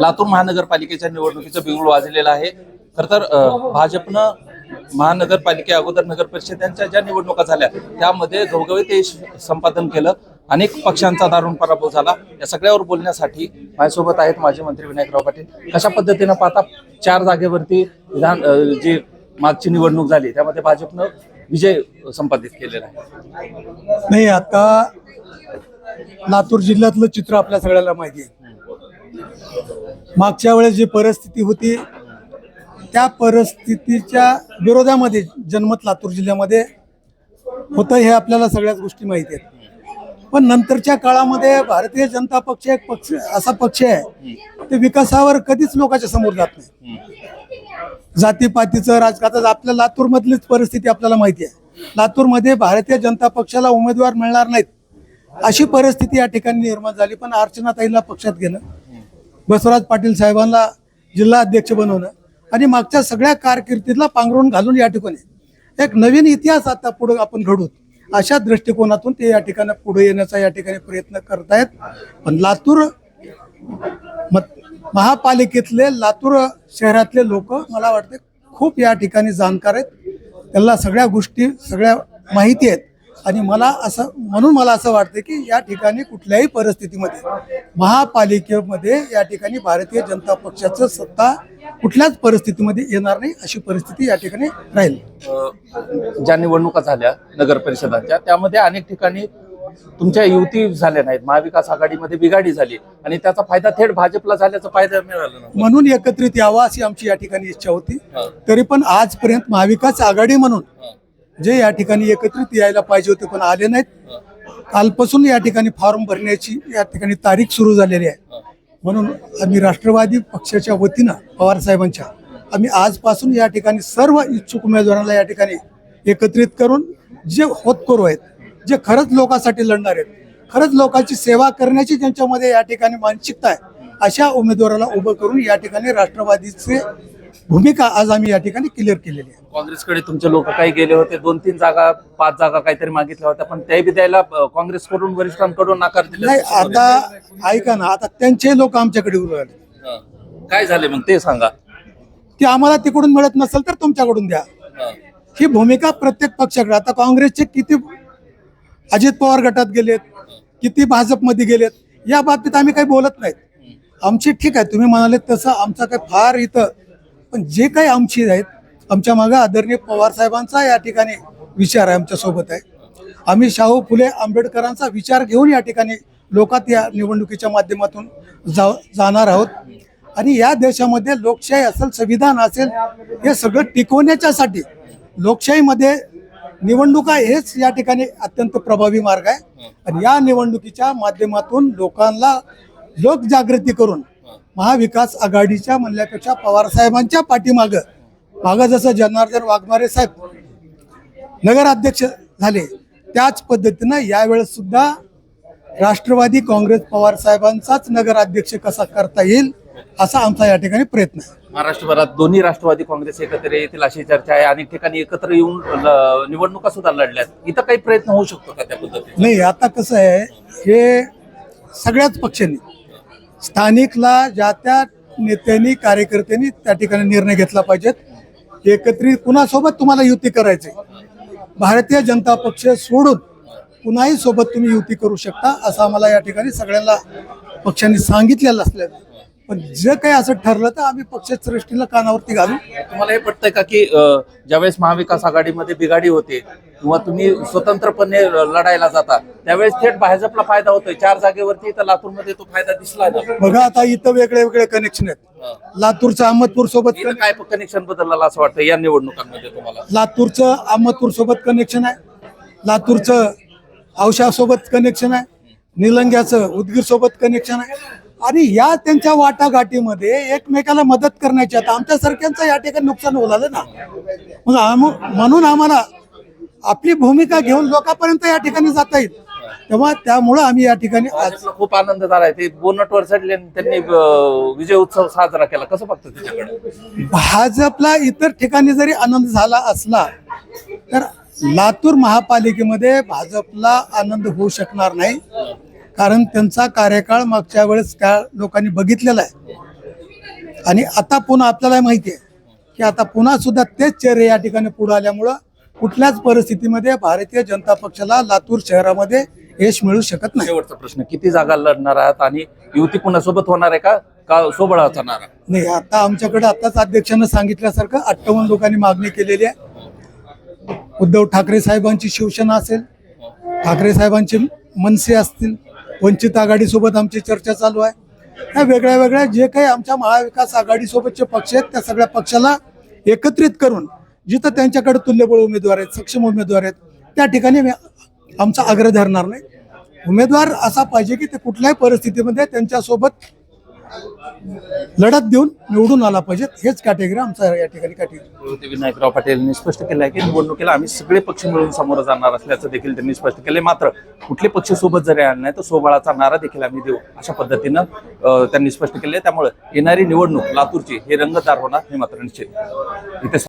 लातूर महानगरपालिकेच्या निवडणुकीचं बिगुल वाजलेलं आहे. खर तर भाजपनं महानगरपालिके अगोदर नगर परिषदांच्या ज्या निवडणुका झाल्या त्यामध्ये घवघवीत यश संपादन केलं. अनेक पक्षांचा दारुण पराभव झाला. या सगळ्यावर बोलण्यासाठी माझ्यासोबत आहेत माजी मंत्री विनायकराव पाटील. कशा पद्धतीनं पाहता चार जागेवरती विधान जी मागची निवडणूक झाली त्यामध्ये भाजपनं विजय संपादित केलेला आहे. नाही आता लातूर जिल्ह्यातलं चित्र आपल्या सगळ्याला माहिती आहे. मागच्या वेळेस जी परिस्थिती होती त्या परिस्थितीच्या विरोधामध्ये जन्मत लातूर जिल्ह्यामध्ये होतं हे आपल्याला सगळ्याच गोष्टी माहिती आहेत. पण नंतरच्या काळामध्ये भारतीय जनता पक्ष एक पक्ष असा पक्ष आहे ते विकासावर कधीच लोकांच्या समोर जात नाही. जातीपातीचं राजकारण आपल्या लातूरमधलीच परिस्थिती आपल्याला माहिती आहे. लातूरमध्ये भारतीय जनता पक्षाला उमेदवार मिळणार नाहीत अशी परिस्थिती या ठिकाणी निर्माण झाली पण अर्चनाताईला पक्षात गेलं. बसवराज पाटील साहेबांना जिल्हा अध्यक्ष बनवणं आणि मागच्या सगळ्या कारकिर्दीला पांघरून घालून या ठिकाणी एक नवीन इतिहास आता पुढे आपण घडूत अशा दृष्टिकोनातून ते या ठिकाणी पुढे येण्याचा या ठिकाणी प्रयत्न करतायत. पण लातूर महापालिकेतले लातूर शहरातले लोक मला वाटते खूप या ठिकाणी जाणकार आहेत. त्यांना सगळ्या गोष्टी सगळ्या माहिती आहेत. आणि मला असं म्हणून मला असं वाटतं की या ठिकाणी कुठल्याही परिस्थितीमध्ये महापालिकेमध्ये या ठिकाणी भारतीय जनता पक्षाचं सत्ता कुठल्याच परिस्थितीमध्ये येणार नाही अशी परिस्थिती या ठिकाणी राहील. ज्या निवडणुका झाल्या नगर परिषदांच्या त्यामध्ये अनेक ठिकाणी तुमच्या युती झाल्या नाहीत. महाविकास आघाडीमध्ये बिघाडी झाली. आणि त्याचा फायदा थेट भाजपला झाल्याचा फायदा मिळाला म्हणून एकत्रित यावा अशी आमची या ठिकाणी इच्छा होती. तरी पण आजपर्यंत महाविकास आघाडी म्हणून जे या ठिकाणी एकत्रित यायला पाहिजे होते पण आले नाहीत. कालपासून या ठिकाणी फॉर्म भरण्याची या ठिकाणी तारीख सुरू झालेली आहे. म्हणून आम्ही राष्ट्रवादी पक्षाच्या वतीनं पवार साहेबांच्या आम्ही आजपासून या ठिकाणी सर्व इच्छुक उमेदवारांना या ठिकाणी एकत्रित करून जे होतकरू आहेत जे खरंच लोकांसाठी लढणार आहेत खरंच लोकांची सेवा करण्याची ज्यांच्यामध्ये या ठिकाणी मानसिकता आहे अशा उमेदवाराला उभं करून या ठिकाणी राष्ट्रवादीचे भूमिका आज आम्ही या ठिकाणी क्लिअर केलेली आहे. काँग्रेसकडे तुमचे लोक काही गेले होते दोन तीन जागा पाच जागा काहीतरी मागितल्या होत्या पण त्याही बी द्यायला अ, काँग्रेसकडून वरिष्ठांकडून नाकार दिला नाही आता ऐका ना आता त्यांचे लोक आमच्याकडे उभे राहिले. हं. काय झाले मग ते सांगा. ते आम्हाला तिकडून मिळत नसेल तर तुमच्याकडून द्या. हं. ही भूमिका प्रत्येक पक्षाकडे आता काँग्रेसचे किती अजित पवार गटात गेलेत किती भाजपमध्ये गेलेत या बाबतीत आम्ही काही बोलत नाहीत. आमची ठीक आहे तुम्ही म्हणाले तसं आमचा काही फार इथं पण जे काही आमची आहेत आमच्या मागं आदरणीय पवार साहेबांचा या ठिकाणी विचार आहे आमच्यासोबत आहे. आम्ही शाहू फुले आंबेडकरांचा विचार घेऊन या ठिकाणी लोकात या निवडणुकीच्या माध्यमातून जा जाणार आहोत. आणि या देशामध्ये लोकशाही असेल संविधान असेल हे सगळं टिकवण्याच्यासाठी लोकशाहीमध्ये निवडणुका हेच या ठिकाणी अत्यंत प्रभावी मार्ग आहे. आणि या निवडणुकीच्या माध्यमातून लोकांना लोकजागृती करून महाविकास आघाडीच्या म्हणल्यापेक्षा पवार साहेबांच्या पाठीमागं. मागं जसं जनार्दन वाघमारे साहेब नगराध्यक्ष झाले त्याच पद्धतीनं यावेळेस सुद्धा राष्ट्रवादी काँग्रेस पवार साहेबांचाच नगराध्यक्ष कसा करता येईल असा आमचा या ठिकाणी प्रयत्न आहे. महाराष्ट्रभरात दोन्ही राष्ट्रवादी काँग्रेस एकत्र येतील अशी चर्चा आहे. अनेक ठिकाणी एकत्र येऊन निवडणुका सुद्धा लढल्यात. इथं काही प्रयत्न होऊ शकतो का त्या पद्धतीने नाही आता कसं आहे हे सगळ्याच पक्षांनी स्थानिकला ज्या त्या नेत्यांनी कार्यकर्त्यांनी त्या ठिकाणी निर्णय घेतला पाहिजेत. एकत्रित कुणासोबत तुम्हाला युती करायची भारतीय जनता पक्ष सोडून कुणाही सोबत तुम्ही युती करू शकता असं आम्हाला या ठिकाणी सगळ्यांना पक्षांनी सांगितलेलं असल्याचं पण जे काही असं ठरलं तर आम्ही पक्षश्रेष्ठीला कानावरती घालू. तुम्हाला हे पटतंय का की ज्यावेळेस महाविकास आघाडीमध्ये बिघाडी होते किंवा तुम्ही स्वतंत्रपणे लढायला जाता त्यावेळेस थेट भाजपला फायदा होतोय. चार जागेवरती इथं लातूरमध्ये तो फायदा दिसला ना? बघा आता इथं वेगळे वेगळे कनेक्शन आहेत. लातूरचं अहमदपूर सोबत इथं काय कनेक्शन बदललं असं वाटतं या निवडणुकांमध्ये तुम्हाला? लातूरचं अहमदपूर सोबत कनेक्शन आहे. लातूरचं औशासोबत कनेक्शन आहे. निलंग्याचं उदगीर सोबत कनेक्शन आहे. आणि या त्यांच्या वाटाघाटीमध्ये एकमेकाला मदत करण्याची आता आमच्यासारख्यांचं या ठिकाणी नुकसान होणार ना. मग आम- म्हणून आम्हाला आपली भूमिका घेऊन लोकांपर्यंत या ठिकाणी जाता येईल. तेव्हा त्यामुळं आम्ही या ठिकाणी आज खूप आनंद झालाय ते बोनटवर चढले आणि त्यांनी अ, विजय उत्सव साजरा केला. कसं बघतं त्याच्याकडे? भाजपला इतर ठिकाणी जरी आनंद झाला असला तर लातूर महापालिकेमध्ये भाजपला आनंद होऊ शकणार नाही. कारण त्यांचा कार्यकाळ मागच्या वेळेस त्या लोकांनी बघितलेला आहे. आणि आता पुन्हा आपल्याला माहिती आहे की आता पुन्हा सुद्धा तेच चेहरे या ठिकाणी पुढे आल्यामुळं कुठल्याच परिस्थितीमध्ये भारतीय जनता पक्षाला लातूर शहरामध्ये यश मिळू शकत नाही. शेवटचा प्रश्न किती जागा लढणार आहात आणि युती पुन्हा सोबत होणार आहे का? का सोबळाचा नारा नाही आता आमच्याकडे आताच अध्यक्षानं सांगितल्यासारखं अठ्ठावन्न लोकांनी मागणी केलेली आहे. उद्धव ठाकरे साहेबांची शिवसेना असेल ठाकरे साहेबांचे मनसे असतील वंचित आघाडीसोबत आमची चर्चा चालू आहे. ह्या वेगळ्या वेगळ्या जे काही आमच्या महाविकास आघाडीसोबतचे पक्ष आहेत त्या सगळ्या पक्षाला एकत्रित करून जिथं त्यांच्याकडे तुल्यबळ उमेदवार आहेत सक्षम उमेदवार आहेत त्या ठिकाणी आमचा आग्रह धरणार नाही. उमेदवार असा पाहिजे की ते कुठल्याही परिस्थितीमध्ये त्यांच्यासोबत लढत देऊन निवडून आला पाहिजे. हेच कॅटेगरी आमचा या ठिकाणी कॅटेगरी विनायकराव पाटील यांनी स्पष्ट केलं आहे की निवडणुकीला आम्ही सगळे पक्ष मिळून समोर जाणार असल्याचं देखील त्यांनी स्पष्ट केले मात्र कुठले पक्ष सोबत जरी आले नाही तर सोबळाचा नारा देखील आम्ही देऊ अशा पद्धतीनं त्यांनी स्पष्ट केले त्यामुळे येणारी निवडणूक लातूरची हे रंगतदार होणार हे मात्र निश्चित. इथे